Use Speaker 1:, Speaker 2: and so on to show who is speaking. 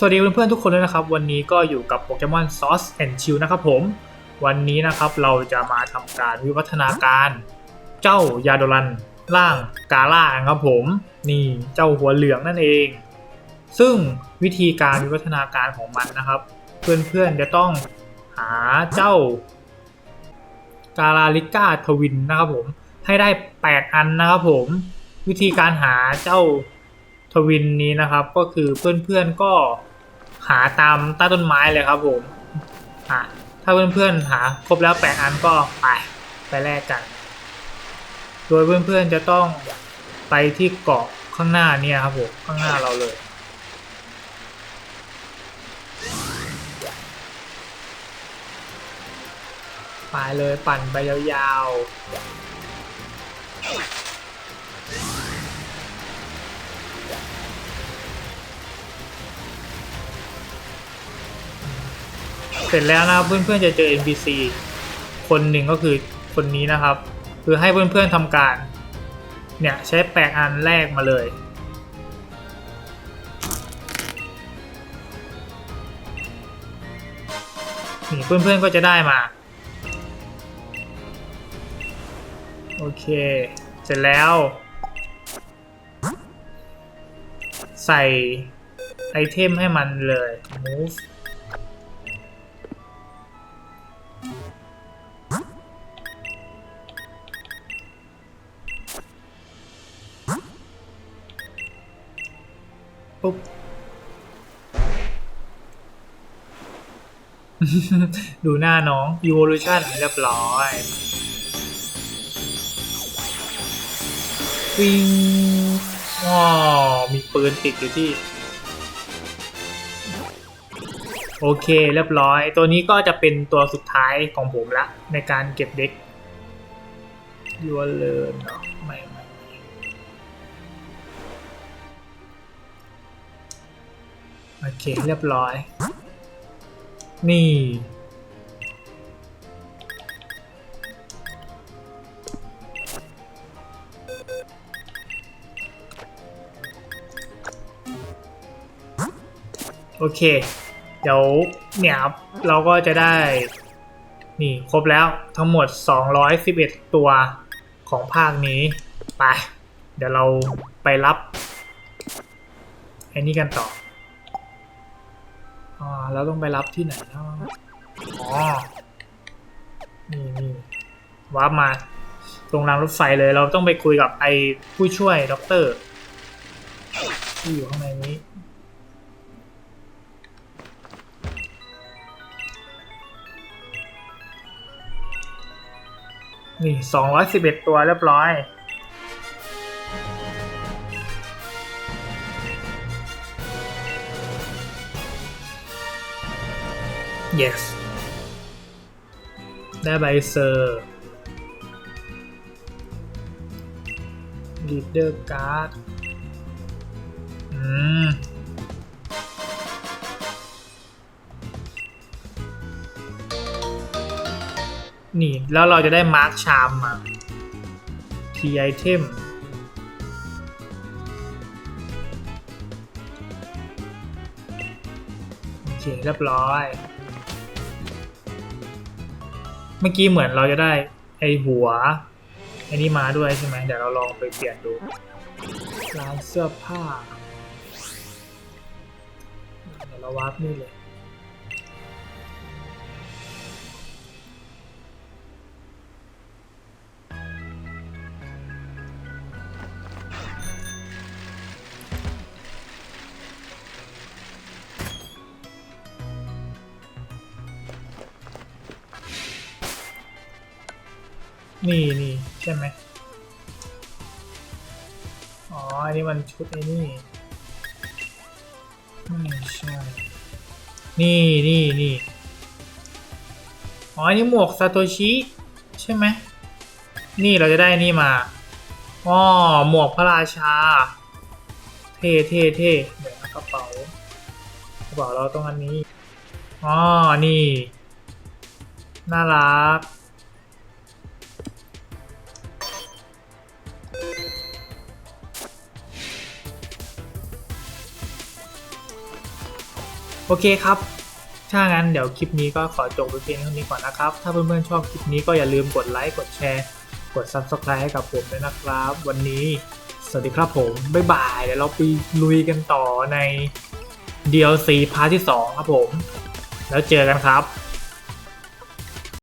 Speaker 1: สวัสดีเพื่อนๆทุกคนเลยนะครับ วันนี้ก็อยู่กับโปเกมอนซอสแอนชิลนะครับผม วันนี้นะครับเราจะมาทำการวิวัฒนาการเจ้ายาโดรันร่างกาล่าครับผม นี่เจ้าหัวเหลืองนั่นเอง ซึ่งวิธีการวิวัฒนาการของมันนะครับ เพื่อนๆจะต้องหาเจ้ากาลาลิก้าทวินนะครับผมให้ได้ 8 อันนะครับผม วิธีการหาเจ้า ทวินนี้นะครับ ก็คือเพื่อนๆก็หาตามใต้ต้นไม้เลยครับผมหาถ้าเพื่อนๆหาครบแล้ว8อันก็ไปไปแลกกัน โดยเพื่อนๆจะต้องไปที่เกาะข้างหน้าเนี่ยครับผมข้างหน้าเราเลยไปเลยปั่นไปยาวๆ เสร็จแล้วนะครับเพื่อนๆจะเจอ NPC คนหนึ่งก็คือคนนี้นะครับ คือให้เพื่อนๆทำการ เนี่ยใช้แปดอันแรกมาเลยนี่เพื่อนๆก็จะได้มา โอเค เสร็จแล้ว ใส่ไอเทมให้มันเลย move ปุ๊บ ดูหน้าน้อง evolution เรียบร้อยวิงว้าวมีปืนติดอยู่ที่ โอเคเรียบร้อย ตัวนี้ก็จะเป็นตัวสุดท้ายของผมละ ในการเก็บเด็กยัวเลินเนาะไม่ อเค เรียบร้อย นี่ โอเค เดี๋ยวเนี่ยครับเราก็จะได้ นี่ ครบแล้วทั้งหมด 211 ตัวของภาคนี้ ไป เดี๋ยวเราไปรับไอ้นี่กันต่อ อ่าเราต้องไปรับที่ไหนเนาะอ๋อนี่นี่วาร์ปมาตรงรางรถไฟเลย เราต้องไปคุยกับไอ้ผู้ช่วยด็อกเตอร์ที่อยู่ข้างในนี้นี่สองร้อยสิบเอ็ดตัวเรียบร้อย yes ได้ใบเซอร์ leader card อืมนี่ แล้วเราจะได้มาร์คชามมา key item โอเคเรียบร้อย เมื่อกี้เหมือนเราจะได้ไอหัวไอ้นี่มาด้วยใช่ไหมเดี๋ยวเราลองไปเปลี่ยนดูร้านเสื้อผ้าเดี๋ยวเราวาร์ปนี่เลย นี่นี่ใช่ไหมอ๋อ อันนี้มันชุดไอ้นี่ไม่ใช่ นี่นี่นี่อ๋อ อันนี้หมวกซาโตชิใช่ไหม นี่เราจะได้นี่มา อ๋อ หมวกพระราชา เท่เท่เท่เดี๋ยวนกระเป๋ากระเป๋าเราต้องอันนี้ อ๋อ นี่ น่ารัก โอเคครับ ถ้างั้นเดี๋ยวคลิปนี้ก็ขอจบไปเพียงเท่านี้ก่อนนะครับ ถ้าเพื่อนๆชอบคลิปนี้ก็อย่าลืมกดไลค์ กดแชร์ กด Subscribe ให้กับผมด้วยนะครับ วันนี้ สวัสดีครับผม บ๊ายบาย เดี๋ยวเราไปลุยกันต่อใน DLC พาร์ทที่ 2 ครับผม แล้วเจอกันครับ